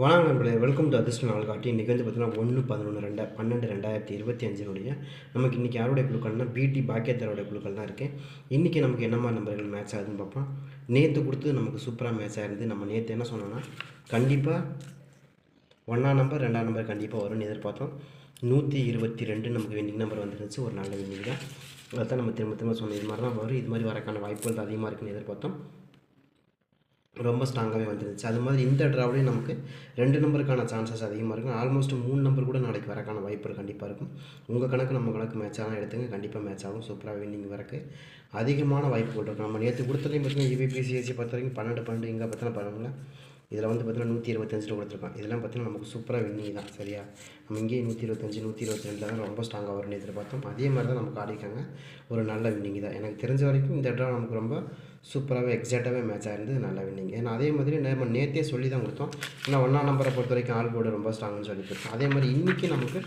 வணக்கம் நண்பர்களே welcome to அதிர்ஷ்ட நாள் காட்டி இன்றைக்கி வந்து பார்த்தீங்கன்னா ஒன்று பதினொன்று ரெண்டா பன்னெண்டு ரெண்டாயிரத்தி இருபத்தி அஞ்சினுடைய நமக்கு இன்றைக்கி யாருடைய குழுக்கள்னா பிடி பாக்கியத்தாரோடைய குழுக்கள் தான் இருக்குது இன்றைக்கி நமக்கு என்ன மாதிரி நம்பர்கள் மேட்ச் ஆகுதுன்னு பார்ப்போம். நேற்று கொடுத்து நமக்கு சூப்பராக மேட்ச் ஆகிருந்து நம்ம நேற்று என்ன சொன்னோன்னா கண்டிப்பாக ஒன்றாம் நம்பர் ரெண்டாம் நம்பர் கண்டிப்பாக வரும்னு எதிர்பார்த்தோம். நூற்றி இருபத்தி ரெண்டு நமக்கு வின்னிங் நம்பர் வந்துருந்துச்சு. ஒரு நல்ல வின்னிங் தான். அதான் நம்ம திரும்ப திரும்ப சொன்னோம். இது மாதிரி தான் வரும். இது மாதிரி வரக்கான வாய்ப்புகள் அதிகமாக இருக்குன்னு எதிர்பார்த்தோம். ரொம்ப ஸ்ட்ராங்காகவே வந்துருந்துச்சு. அது மாதிரி இந்த ட்ராவிலையும் நமக்கு ரெண்டு நம்பருக்கான சான்சஸ் அதிகமாக இருக்கும். ஆல்மோஸ்ட் மூணு நம்பர் கூட நாளைக்கு வரக்கான வாய்ப்பு கண்டிப்பாக இருக்கும். உங்கள் கணக்கு நம்ம கணக்கு மேட்ச் ஆனால் எடுத்துங்க. கண்டிப்பாக மேட்ச் ஆகும். சூப்பராக வின்னிங் வரக்கு அதிகமான வாய்ப்புகள் இருக்கும். நம்ம நேற்று கொடுத்ததையும் பார்த்தீங்கன்னா இபிபிசிஎஸ்சி பொறுத்த வரைக்கும் பன்னெண்டு பன்னெண்டு இங்கே பார்த்தோன்னா பரவாயில்ல. இதில் வந்து பார்த்தீங்கன்னா நூற்றி இருபத்தஞ்சில் கொடுத்துருக்கோம் இதெல்லாம் பார்த்தீங்கன்னா நமக்கு சூப்பராக வின்னிங் தான் சரியா? நம்ம இங்கேயே நூற்றி இருபத்தஞ்சி நூற்றி இருபத்தி ரெண்டில் தான் ரொம்ப ஸ்ட்ராங்காக வரும்னு எதிர்பார்த்தோம். அதே மாதிரி தான் நமக்கு ஆடிக்காங்க ஒரு நல்ல வின்னிங் தான். எனக்கு தெரிஞ்ச வரைக்கும் இந்த ட்ரா நமக்கு ரொம்ப சூப்பராகவே எக்ஸாக்டாகவே மேட்ச் ஆகிருந்து நல்ல வின்னிங் ஏன்னா அதே மாதிரி நம்ம நேற்றே சொல்லி தான் கொடுத்தோம். ஏன்னா ஒன்றாம் நம்பரை பொறுத்த வரைக்கும் ஆல் போர்டு ரொம்ப ஸ்ட்ராங்னு சொல்லி கொடுத்தோம். அதே மாதிரி இன்றைக்கி நமக்கு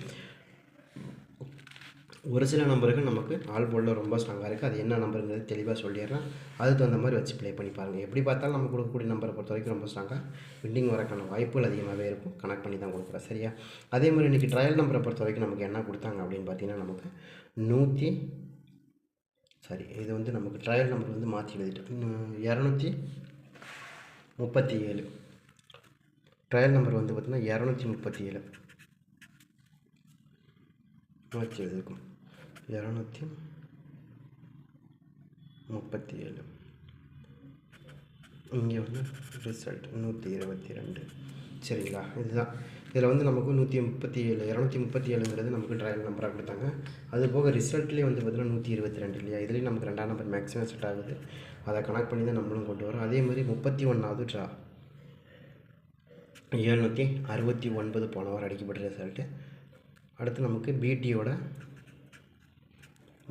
ஒரு சில நம்பருக்கு நமக்கு ஆல் போர்டில் ரொம்ப ஸ்ட்ராங்காக இருக்குது அது என்ன நம்பருங்கிறது தெளிவாக சொல்லிடுறேன். அதுக்கு தகுந்த மாதிரி வச்சு ப்ளே பண்ணி பாருங்கள் எப்படி பார்த்தாலும் நம்ம கொடுக்கக்கூடிய நம்பரை பொறுத்த வரைக்கும் ரொம்ப ஸ்ட்ராங்காக வின்னிங் வரக்கான வாய்ப்புகள் அதிகமாகவே இருக்கும். கனெக்ட் பண்ணி தான் கொடுக்குறேன். சரியா? அதே மாதிரி இன்றைக்கி ட்ரையல் நம்பரை பொறுத்த வரைக்கும் நமக்கு என்ன கொடுத்தாங்க அப்படின்னு பார்த்தீங்கன்னா நமக்கு நூற்றி சாரி இது வந்து நமக்கு ட்ரையல் நம்பர் வந்து மாற்றி எழுதிட்டோம். இரநூத்தி முப்பத்தி ஏழு. ட்ரையல் நம்பர் வந்து பார்த்திங்கன்னா இரநூத்தி முப்பத்தி ஏழு. மாற்றி எழுதிருக்கும். இரநூத்தி முப்பத்தி ஏழு இங்கே வந்து ரிசல்ட் நூற்றி இருபத்தி ரெண்டு சரிங்களா? இதுதான். இதில் வந்து நமக்கு நூற்றி முப்பத்தி ஏழு இரநூத்தி முப்பத்தி ஏழுங்கிறது நமக்கு ட்ரையல் நம்பராக கொடுத்தாங்க. அது போக ரிசல்ட்லேயே வந்து பார்த்தீங்கன்னா நூற்றி இருபத்தி ரெண்டு இல்லையா? இதுலேயும் நமக்கு ரெண்டாம் நம்பர் மேக்ஸிமம் செட் ஆகுது. அதை கனெக்ட் பண்ணி தான் நம்மளும் கொண்டு வரோம். அதே மாதிரி முப்பத்தி ஒன்றாவது ட்ரா எழுநூற்றி அறுபத்தி ஒன்பது போன வாரம் அடிக்கப்பட்ட ரிசல்ட்டு அடுத்து நமக்கு பிடியோட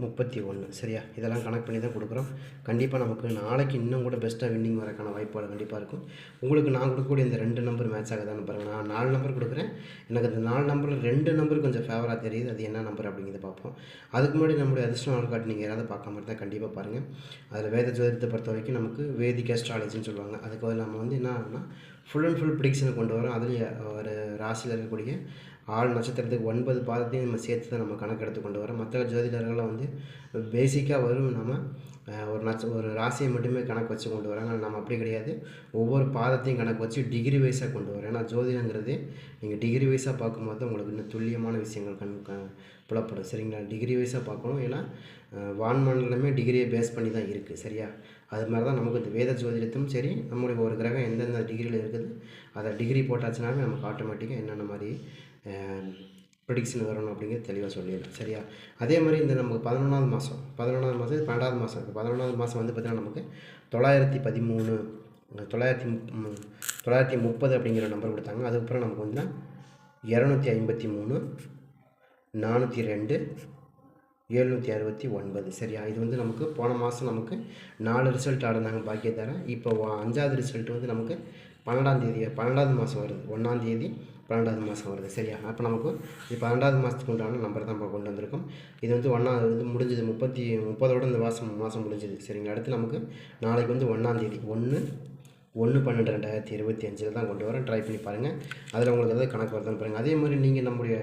முப்பத்தி ஒன்று. சரியா? இதெல்லாம் கனெக்ட் பண்ணி தான் கொடுக்குறோம். கண்டிப்பாக நமக்கு நாளைக்கு இன்னும் கூட பெஸ்ட்டாக வின்னிங் வரக்கான வாய்ப்புகள் கண்டிப்பாக இருக்கும். உங்களுக்கு நான் கொடுக்கக்கூடிய இந்த ரெண்டு நம்பர் மேட்ச் ஆகுதான்னு பாருங்கள் நான் நாலு நம்பர் கொடுக்குறேன். எனக்கு அந்த நாலு நம்பரில் ரெண்டு நம்பர் கொஞ்சம் ஃபேவராக தெரியுது. அது என்ன நம்பர் அப்படிங்கிறத பார்ப்போம். அதுக்கு முன்னாடி நம்மளுடைய அதிர்ஷ்டம் நாள் காட்டு நீங்கள் யாராவது பார்க்காம இருந்தால் கண்டிப்பாக பாருங்கள் அதில் வேத ஜோதிடத்தை பொறுத்த வரைக்கும் நமக்கு வேதிக் அஸ்ட்ராலஜின்னு சொல்லுவாங்க. அதுக்கு நம்ம வந்து என்ன ஆகும்னா ஃபுல் அண்ட் ஃபுல் ப்ரிடிக்ஷனை கொண்டு வரோம். அதுலேயே ஒரு ராசியில் இருக்கக்கூடிய ஆள் நட்சத்திரத்துக்கு ஒன்பது பாதத்தையும் நம்ம சேர்த்து தான் நம்ம கணக்கெடுத்து கொண்டு வரோம். மற்ற ஜோதிடர்களை வந்து பேசிக்காக வரும். நம்ம ஒரு நட்ச ஒரு ராசியை மட்டுமே கணக்கு வச்சு கொண்டு வராங்க நம்ம அப்படி கிடையாது. ஒவ்வொரு பாதத்தையும் கணக்கு வச்சு டிகிரி வைஸாக கொண்டு வரோம். ஏன்னா ஜோதிடங்கிறது நீங்கள் டிகிரி வைஸாக பார்க்கும்போது உங்களுக்கு இன்னும் துல்லியமான விஷயங்கள் கண் புலப்படும். சரிங்களா? டிகிரி வைஸாக பார்க்கணும். ஏன்னா வான்மண்டலமே டிகிரியை பேஸ் பண்ணி தான் இருக்குது சரியா? அது மாதிரி தான் நமக்கு இந்த வேத ஜோதிடத்தும் சரி நம்மளுடைய ஒரு கிரகம் எந்தெந்த டிகிரியில் இருக்குது அதை டிகிரி போட்டாச்சுனாவே நமக்கு ஆட்டோமேட்டிக்காக என்னென்ன மாதிரி ப்ரிடிக்ஷன் வரணும் அப்படிங்கிறது தெளிவாக சொல்லிடலாம். சரியா? அதே மாதிரி இந்த நமக்கு பதினொன்றாவது மாதம் பதினொன்றாவது மாதம் பன்னெண்டாவது மாதம் இருக்குது பதினொன்றாவது மாதம் வந்து பார்த்திங்கன்னா நமக்கு தொள்ளாயிரத்தி பதிமூணு தொள்ளாயிரத்தி முப் தொள்ளாயிரத்தி முப்பது அப்படிங்கிற நம்பர் கொடுத்தாங்க. அதுக்கப்புறம் நமக்கு வந்து இரநூத்தி ஐம்பத்தி மூணு நானூற்றி ரெண்டு எழுநூற்றி அறுபத்தி ஒன்பது. சரியா? இது வந்து நமக்கு போன மாதம் நமக்கு நாலு ரிசல்ட் ஆடினாங்க பாக்கியத்தார. இப்போ அஞ்சாவது ரிசல்ட் வந்து நமக்கு பன்னெண்டாம் தேதி பன்னெண்டாவது மாதம் வருது. ஒன்றாம் தேதி பன்னெண்டாவது மாதம் வருது சரியா? அப்போ நமக்கு இது பன்னெண்டாவது மாதத்துக்கு உண்டான நம்பர் தான் இப்போ கொண்டு வந்திருக்கோம். இது வந்து ஒன்றாவது வந்து முடிஞ்சது முப்பத்தி முப்பதோட இந்த மாதம் மாதம் முடிஞ்சது சரிங்களா? அடுத்து நமக்கு நாளைக்கு வந்து ஒன்றாந்தேதி ஒன்று ஒன்று பன்னெண்டு ரெண்டாயிரத்தி இருபத்தி அஞ்சில் தான் கொண்டு வரேன் ட்ரை பண்ணி பாருங்கள் அதில் உங்களுக்கு எதாவது கணக்கு வருதுன்னு பாருங்கள் அதே மாதிரி நீங்கள் நம்முடைய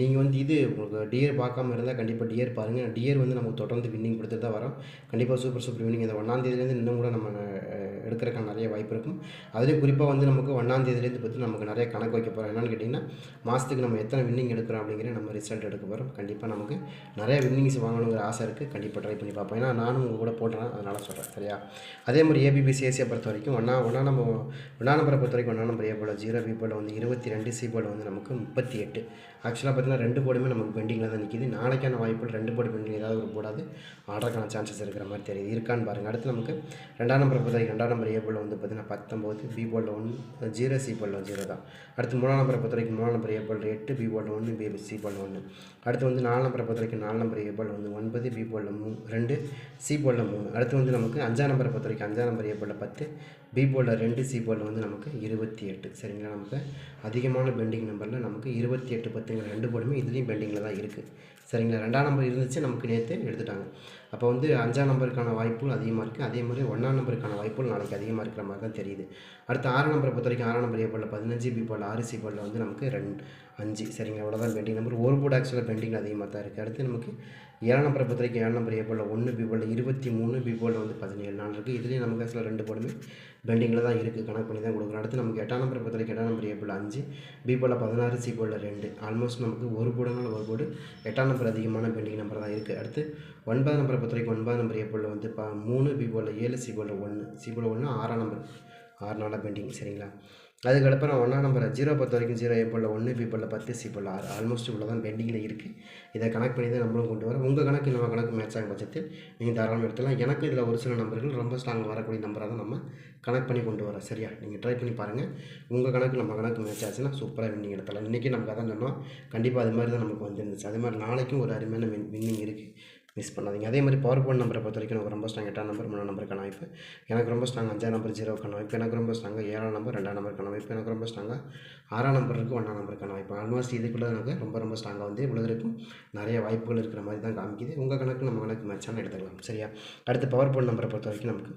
நீங்கள் வந்து இது உங்களுக்கு டியர் பார்க்காம இருந்தால் கண்டிப்பாக டியர் பாருங்கள் டியர் வந்து நமக்கு தொடர்ந்து வின்னிங் கொடுத்துட்டு தான் வரோம். கண்டிப்பாக சூப்பர் சூப்பர் வின்னிங் இந்த ஒன்றாந்தேதிலேருந்து இன்னும் கூட நம்ம எடுக்கிறதுக்கான நிறைய வாய்ப்பு இருக்கும். அதுலேயும் குறிப்பாக வந்து நமக்கு ஒன்றாந்தேதிலேருந்து பற்றி நமக்கு நிறைய கணக்கு வைக்க போகிறோம் என்னென்னு கேட்டிங்கன்னா மாதத்துக்கு நம்ம எத்தனை வின்னிங் எடுக்கிறோம் அப்படிங்கிற நம்ம ரிசல்ட் எடுக்க போகிறோம் கண்டிப்பாக நமக்கு நிறைய வின்னிங்ஸ் வாங்கணுங்கிற ஆசை இருக்குது கண்டிப்பாக ட்ரை பண்ணி பார்ப்போம். ஏன்னா நானும் உங்கள் கூட போடுறேன் அதனால் சொல்கிறேன் சரியா? அதே மாதிரி ஏபிபிசிஎஸ்சியை பொறுத்த வரைக்கும் ஒன்றா ஒன்றா நம்ம ஒன்றா நம்பரை பொறுத்த வரைக்கும் ஒன்றா நம்பர் ஏ போல் ஜீரோ பி போல் வந்து இருபத்தி ரெண்டு சி போல் வந்து நமக்கு முப்பத்தி எட்டு. ஆக்சுவலாக பார்த்தீங்கன்னா ரெண்டு போர்டுமே நமக்கு பெண்டிங்கில் தான் நிற்கிது நாளைக்கான வாய்ப்புகள் ரெண்டு போர்டு பெண்டிங் ஏதாவது ஒரு போடாது ஆர்டருக்கான சான்சஸ் இருக்கிற மாதிரி தெரியுது. இருக்கான்னு பாருங்கள் அடுத்து நமக்கு ரெண்டாம் நம்பரை பொறுத்த வரைக்கும் ரெண்டாம் நம்பர் ஏ போல் வந்து பார்த்தீங்கன்னா பத்தொம்போது பி போல் ஒன்று ஜீரோ சி போல் ஜீரோ தான். அடுத்து மூணாம் நம்பரை பொறுத்த வரைக்கும் மூணாம் நம்பர் ஏ போல் எட்டு பி போல் ஒன்று பி சி போல் ஒன்று. அடுத்து வந்து நாலு நம்பரை பொறுத்த வரைக்கும் நாலு நம்பர் ஏ போல் வந்து ஒன்பது பி போல் மூணு ரெண்டு சி போல் மூணு. அடுத்து வந்து நமக்கு அஞ்சாம் நம்பரை பொறுத்த வரைக்கும் அஞ்சாம் நம்பர் ஏ போல் பத்து பி போர்டில் ரெண்டு சி போர்டில் வந்து நமக்கு இருபத்தி எட்டு. சரிங்களா? நமக்கு அதிகமான பெண்டிங் நம்பரில் நமக்கு இருபத்தி எட்டு பத்துங்கிற ரெண்டு போர்டுமே இதுலேயும் பெண்டிங்கில் தான் இருக்குது சரிங்களா? ரெண்டாம் நம்பர் இருந்துச்சு நமக்கு நேற்று எடுத்துட்டாங்க. அப்போ வந்து அஞ்சாம் நம்பருக்கான வாய்ப்புகள் அதிகமாக இருக்குது அதே மாதிரி ஒன்றாம் நம்பருக்கான வாய்ப்புகள் நாளைக்கு அதிகமாக இருக்கிற மாதிரி தான் தெரியுது. அடுத்து ஆறாம் நம்பரை பொறுத்த வரைக்கும் ஆறாம் நம்பர் ஏ போர்டில் பதினஞ்சு பி போர்டில் ஆறு சி போர்டில் வந்து நமக்கு ரெண்டு அஞ்சு சரிங்களா அவ்வளோதான் பெண்டிங் நம்பர் ஒரு போர்டு ஆக்சுவலாக பெண்டிங் அதிகமாக தான் இருக்குது அடுத்து நமக்கு ஏழாம் நம்பரை பொறுத்த வரைக்கும் ஏழாம் நம்பர் ஏ போர்டில் ஒன்று பி போர்டில் இருபத்தி மூணு பி போர்டில் வந்து பதினேழு நாள் இருக்குது இதுலேயும் நமக்கு ஆக்சுவலாக ரெண்டு போர்டுமே பெண்டிங்கில் தான் இருக்குது கணக்கு பண்ணி தான் கொடுக்குறோம் அடுத்து நமக்கு எட்டாம் நம்பரை பொறுத்த வரைக்கும் எட்டாம் நம்பர் ஏ போர்டில் அஞ்சு பி போர்டில் பதினாறு சி போர்டில் ரெண்டு ஆல்மோஸ்ட் நமக்கு ஒரு போர்டுனால ஒரு போர்டு எட்டாம் நம்பர் அதிகமான பெண்டிங் நம்பர் தான் இருக்குது அடுத்து ஒன்பதாம் நம்பரை பொறுத்த வரைக்கும் ஒன்பதாம் நம்பர் ஏ போர்டில் வந்து ப மூணு பி போர்டில் ஏழு சி போர்டில் ஒன்று சி போர்டில் ஒன்று ஆறாம் நம்பர் ஆறு நாளாக பெண்டிங் சரிங்களா அதுக்கப்புறம் ஒன்றா நம்பர் ஜீரோ பொறுத்த வரைக்கும் ஜீரோ ஏ போல் ஒன்று பி போல் பத்து சி போல் ஆறு ஆல்மோஸ்ட் இவ்வளோ தான் பெண்டிங்கில் இருக்குது இதை கனெக்ட் பண்ணி தான் நம்மளும் கொண்டு வரோம். உங்கள் கணக்கு நம்ம கணக்கு மேட்ச் ஆகும் பட்சத்தில் நீங்கள் தாராளமாக எடுத்துலாம் எனக்கு இதில் ஒரு சில நம்பர்கள் ரொம்ப ஸ்ட்ராங் வரக்கூடிய நம்பராக தான் நம்ம கனெக்ட் பண்ணி கொண்டு வரோம். சரியா? நீங்கள் ட்ரை பண்ணி பாருங்கள் உங்கள் கணக்கு நம்ம கணக்கு மேட்ச் ஆச்சுன்னா சூப்பராக வின்னிங் எடுத்தலாம் இன்றைக்கி நமக்கு அதான் சொன்னோம் கண்டிப்பாக அது மாதிரி தான் நமக்கு வந்துருந்துச்சு. அது மாதிரி நாளைக்கும் ஒரு அருமையான வின் வின்னிங் இருக்குது மிஸ் பண்ணாதீங்க. அதே மாதிரி பவர் பாயிண்ட் நம்பரை பொறுத்த வரைக்கும் எனக்கு ரொம்ப ஸ்ட்ராங் எட்டாம் நம்பர் மூணாம் நம்பருக்கான வாய்ப்பு எனக்கு ரொம்ப ஸ்ட்ராங் அஞ்சாம் நம்பர் ஜீரோக்கான வாய்ப்பு எனக்கு ரொம்ப ஸ்ட்ராங்காக ஏழாம் நம்பர் ரெண்டாம் நம்பருக்கான வாய்ப்பு எனக்கு ரொம்ப ஸ்ட்ராங்காக ஆறாம் நம்பருக்கு ஒன்றாம் நம்பருக்கான வாய்ப்பு ஆல்மோஸ்ட் இதுக்குள்ளே எனக்கு ரொம்ப ரொம்ப ஸ்ட்ராங்காக வந்து விழுகிறதுக்கும் நிறைய வாய்ப்புகள் இருக்கிற மாதிரி தான் காமிக்குது. உங்கள் கணக்கு நம்ம கணக்கு மேட்சான எடுத்துக்கலாம். சரியா? அடுத்து பவர் பாயிண்ட் நம்பரை பொறுத்த வரைக்கும் நமக்கு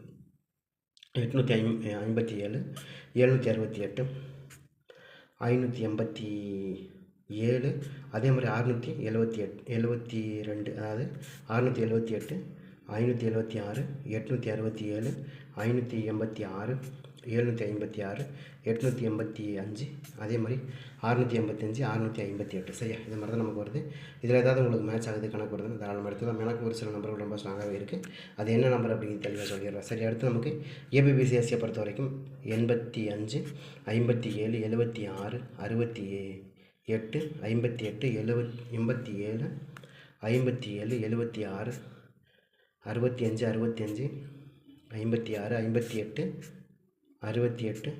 எட்நூற்றி ஐம் ஐம்பத்தி ஏழு எழுநூற்றி அறுபத்தி எட்டு ஐநூற்றி எண்பத்தி ஏழு அதே மாதிரி அறுநூற்றி எழுபத்தி எட் எழுபத்தி ரெண்டு அதாவது அறுநூற்றி எழுபத்தி எட்டு ஐநூற்றி எழுபத்தி ஆறு எட்நூற்றி அறுபத்தி ஏழு ஐநூற்றி எண்பத்தி ஆறு எழுநூற்றி ஐம்பத்தி ஆறு எட்நூற்றி எண்பத்தி அஞ்சு அதே மாதிரி அறுநூற்றி எண்பத்தஞ்சு அறுநூற்றி ஐம்பத்தி எட்டு. சரியா? இது மாதிரி தான் நமக்கு வருது. இதில் ஏதாவது உங்களுக்கு மேட்ச் ஆகுது கணக்கு வருதுன்னு தாராளமாக எடுத்துக்கலாம். எனக்கு ஒரு சில நம்பர்கள் ரொம்ப ஸ்ட்ராங்காகவே இருக்குது அது என்ன நம்பர் அப்படிங்கிறது தெளிவாக சொல்லிடுறேன். சரி அடுத்து நமக்கு ஏபிபிசிஎஸ்சியை பொறுத்த வரைக்கும் எண்பத்தி அஞ்சு ஐம்பத்தி ஏழு எழுபத்தி ஆறு அறுபத்தி எட்டு ஐம்பத்தி எட்டு எழுபத் எண்பத்தி ஏழு ஐம்பத்தி ஏழு எழுபத்தி ஆறு அறுபத்தி அஞ்சு அறுபத்தி அஞ்சு ஐம்பத்தி ஆறு ஐம்பத்தி எட்டு அறுபத்தி எட்டு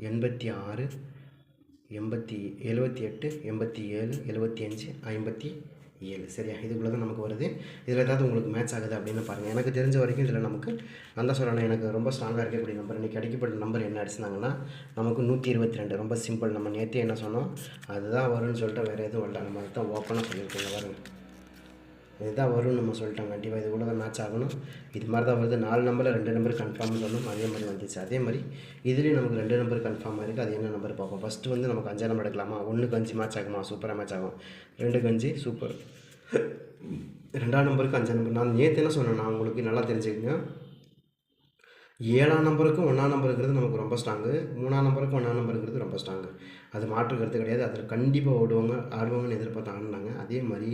எண்பத்தி ஆறு எண்பத்தி எழுபத்தி எட்டு எண்பத்தி ஏழு எழுபத்தி அஞ்சு ஐம்பத்தி ஏழு. சரியா? இதுக்குள்ளே தான் நமக்கு வருது. இதில் ஏதாவது உங்களுக்கு மேட்ச் ஆகுது அப்படின்னு பாருங்கள் எனக்கு தெரிஞ்ச வரைக்கும் இதில் நமக்கு நான் சொல்லணும் எனக்கு ரொம்ப ஸ்ட்ராங்காக இருக்கக்கூடிய நம்பர் இன்றைக்கி அடிக்கப்பட்ட நம்பர் என்ன அடிச்சிருந்தாங்கன்னா நமக்கு நூற்றி இருபத்தி ரெண்டு. ரொம்ப சிம்பிள் நம்ம நேற்றே என்ன சொன்னோம்? அதுதான் வரும்னு சொல்லிட்டு வேறு எதுவும் வரல நம்ம அதுதான் ஓப்பனாக சொல்லியிருக்கோம். வருங்க இதுதான் வரும்னு நம்ம சொல்லிட்டோம். கண்டிப்பாக இது கூட தான் மேட்ச் ஆகணும். இது மாதிரி தான் வருது. நாலு நம்பரில் ரெண்டு நம்பர் கன்ஃபார்ம் சொல்லணும் அதே மாதிரி வந்துச்சு. அதே மாதிரி இதுலேயும் நமக்கு ரெண்டு நம்பர் கன்ஃபார்ம் இருக்குது அது என்ன நம்பர் பார்ப்போம். ஃபஸ்ட்டு வந்து நமக்கு அஞ்சாம் நம்பர் எடுக்கலாமா? ஒன்றுக்கு அஞ்சு மேட்ச் ஆகுமா? சூப்பராக மேட்ச் ஆகும். ரெண்டுக்கு அஞ்சு சூப்பர் ரெண்டாம் நம்பருக்கு அஞ்சாம் நம்பர் நான் நேற்று என்ன சொன்னேன் நான் உங்களுக்கு நல்லா தெரிஞ்சுக்கங்க. ஏழாம் நம்பருக்கும் ஒன்றாம் நம்பருங்கிறது நமக்கு ரொம்ப ஸ்ட்ராங்கு மூணாம் நம்பருக்கும் ஒன்றாம் நம்பருங்கிறது ரொம்ப ஸ்ட்ராங்கு அது மாற்று கருத்து கிடையாது. அதில் கண்டிப்பாக ஓடுவாங்க ஆடுவாங்கன்னு எதிர்பார்த்து ஆடினாங்க அதே மாதிரி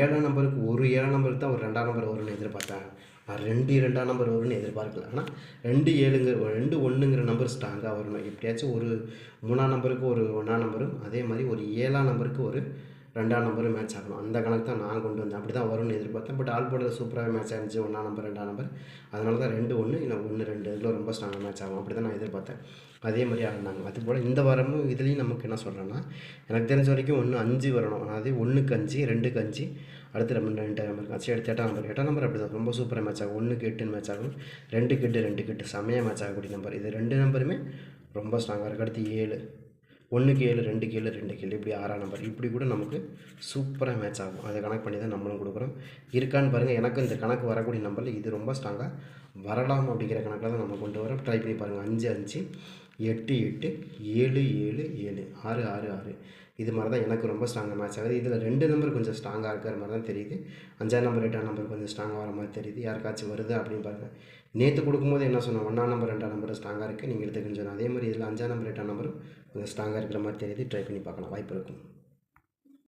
ஏழாம் நம்பருக்கு ஒரு ஏழாம் நம்பருக்கு தான் ஒரு ரெண்டாம் நம்பர் வரும்னு எதிர்பார்த்தாங்க. நான் ரெண்டு ரெண்டாம் நம்பர் வரும்னு எதிர்பார்க்கல. ஆனால் ரெண்டு ஏழுங்கிற ரெண்டு ஒன்றுங்கிற நம்பர் ஸ்ட்ராங்காக வரணும். எப்படியாச்சும் ஒரு மூணாம் நம்பருக்கு ஒரு ஒன்றாம் நம்பரும் அதே மாதிரி ஒரு ஏழாம் நம்பருக்கு ஒரு ரெண்டாம் நம்பரும் மேட்ச் ஆகணும். அந்த கணக்கு தான் நான் கொண்டு வந்தேன். அப்படி தான் வரும்னு எதிர்பார்த்தேன். பட் ஆல் போர்டில் சூப்பராக மேட்ச் ஆகிருந்துச்சு ஒன்றாம் நம்பர் ரெண்டாம் நம்பர் அதனால தான் ரெண்டு ஒன்று இல்லை ஒன்று ரெண்டு. இதில் ரொம்ப ஸ்ட்ராங்காக மேட்ச் ஆகும். அப்படி தான் நான் எதிர்பார்த்தேன். அதே மாதிரி ஆடினாங்க அதுபோல் இந்த வாரமும் இதுலேயும் நமக்கு என்ன சொல்கிறேன்னா எனக்கு தெரிஞ்ச வரைக்கும் ஒன்று அஞ்சு வரணும். அதாவது ஒன்றுக்கு அஞ்சு ரெண்டுக்கு அஞ்சு. அடுத்து ரெண்டு ரெண்டு நம்பர் அச்சு அடுத்து எட்டாம் நம்பர் எட்டாம் நம்பர் அப்படி தான் ரொம்ப சூப்பராக மேட்ச் ஆகும். ஒன்றுக்கு எட்டுன்னு மேட்ச் ஆகும். ரெண்டுக்கு எட்டு ரெண்டுக்கு எட்டு செமையாக மேட்ச் ஆகக்கூடிய நம்பர் இது ரெண்டு நம்பருமே ரொம்ப ஸ்ட்ராங்காக இருக்குது அடுத்து ஏழு. ஒன்றுக்கு ஏழு ரெண்டுக்கு ஏழு ரெண்டு ஏழு இப்படி ஆறாம் நம்பர் இப்படி கூட நமக்கு சூப்பராக மேட்ச் ஆகும். அதை கணக்கு பண்ணி தான் நம்மளும் கொடுக்குறோம். இருக்கான்னு பாருங்கள் எனக்கு இந்த கணக்கு வரக்கூடிய நம்பரில் இது ரொம்ப ஸ்ட்ராங்காக வரலாம் அப்படிங்கிற கணக்கில் தான் நம்ம கொண்டு வரோம். ட்ரை பண்ணி பாருங்கள் அஞ்சு அஞ்சு எட்டு எட்டு ஏழு ஏழு ஏழு. ஆறு ஆறு ஆறு. இது மாதிரி தான் எனக்கு ரொம்ப ஸ்ட்ராங்காக மேட்ச் ஆகுது. இதில் ரெண்டு நம்பர் கொஞ்சம் ஸ்ட்ராங்காக இருக்கிற மாதிரி தான் தெரியுது. அஞ்சாம் நம்பர் எட்டாம் நம்பர் கொஞ்சம் ஸ்ட்ராங்காக வர மாதிரி தெரியுது. யாருக்காச்சும் வருது அப்படின்னு பாருங்கள் நேற்று கொடுக்கும்போது என்ன சொன்னோம்? ஒன்றாம் நம்பர் ரெண்டாம் நம்பர் ஸ்ட்ராங்காக இருக்குது நீங்கள் எடுத்துக்கின்னு சொன்னோம். அதே மாதிரி இதில் அஞ்சாம் நம்பர் எட்டாம் நம்பரும் கொஞ்சம் ஸ்ட்ராங்காக இருக்கிற மாதிரி தெரியுது. ட்ரை பண்ணி பார்க்கலாம். வாய்ப்பு இருக்கும்.